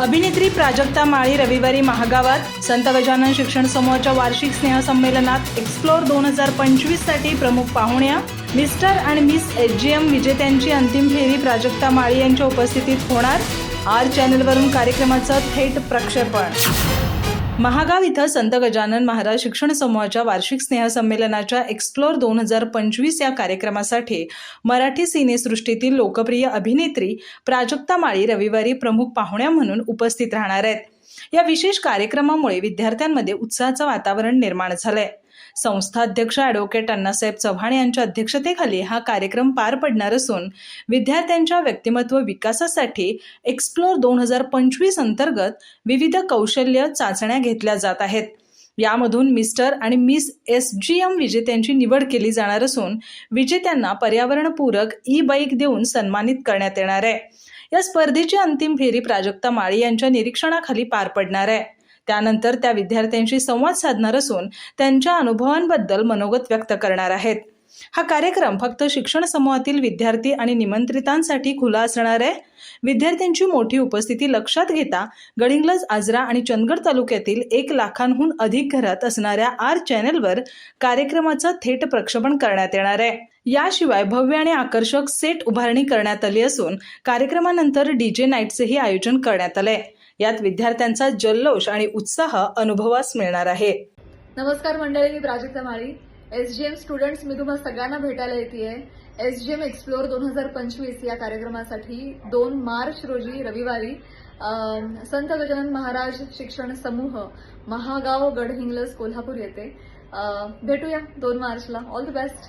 अभिनेत्री प्राजक्ता माळी रविवारी महागावात संत गजानन शिक्षण समूहाच्या वार्षिक स्नेहसंमेलनात एक्सप्लोर दोन हजार पंचवीससाठी प्रमुख पाहुण्या मिस्टर आणि मिस एच जी एम विजेत्यांची अंतिम फेरी प्राजक्ता माळी यांच्या उपस्थितीत होणार. आर चॅनलवरून कार्यक्रमाचं थेट प्रक्षेपण. महागाव इथं संत गजानन महाराज शिक्षण समूहाच्या वार्षिक स्नेहसंमेलनाच्या एक्सप्लोर दोन हजार पंचवीस या कार्यक्रमासाठी मराठी सिनेसृष्टीतील लोकप्रिय अभिनेत्री प्राजक्ता माळी रविवारी प्रमुख पाहुण्या म्हणून उपस्थित राहणार आहेत. या विशेष कार्यक्रमामुळे विद्यार्थ्यांमध्ये उत्साहाचं वातावरण निर्माण झालंय. संस्था अध्यक्ष ॲडव्होकेट अण्णासाहेब चव्हाण यांच्या अध्यक्षतेखाली हा कार्यक्रम पार पडणार असून विद्यार्थ्यांच्या व्यक्तिमत्व विकासासाठी एक्सप्लोर दोन हजार पंचवीस अंतर्गत विविध कौशल्य चाचण्या घेतल्या जात आहेत. यामधून मिस्टर आणि मिस एस जी एम विजेत्यांची निवड केली जाणार असून विजेत्यांना पर्यावरणपूरक ई बाईक देऊन सन्मानित करण्यात येणार आहे. या स्पर्धेची अंतिम फेरी प्राजक्ता माळी यांच्या निरीक्षणाखाली पार पडणार आहे. त्यानंतर त्या विद्यार्थ्यांशी संवाद साधणार असून त्यांच्या अनुभवांबद्दल मनोगत व्यक्त करणार आहेत. हा कार्यक्रम फक्त शिक्षण समूहातील विद्यार्थी आणि निमंत्रितांसाठी खुला असणार आहे. विद्यार्थ्यांची मोठी उपस्थिती लक्षात घेता गडिंग्लज आजरा आणि चंदगड तालुक्यातील एक लाखांहून अधिक घरात असणाऱ्या आर चॅनेलवर कार्यक्रमाचं थेट प्रक्षेपण करण्यात येणार आहे. याशिवाय भव्य आणि आकर्षक सेट उभारणी करण्यात आली असून कार्यक्रमानंतर डीजे नाईटचेही आयोजन करण्यात आलंय. यात विद्यार्थ्यांचा जल्लोष आणि उत्साह अनुभवास मिळणार आहे. नमस्कार मंडळी मी Prajakta Mali. S G M students मी तुम्हाला सगळ्यांना भेटायला येते एस जी एम एक्सप्लोअर दोन हजार पंचवीस या कार्यक्रमासाठी दोन मार्च रोजी रविवारी संत गजानन महाराज शिक्षण समूह महागाव गडहिंग्लज कोल्हापूर येथे भेटूया दोन मार्चला. All the best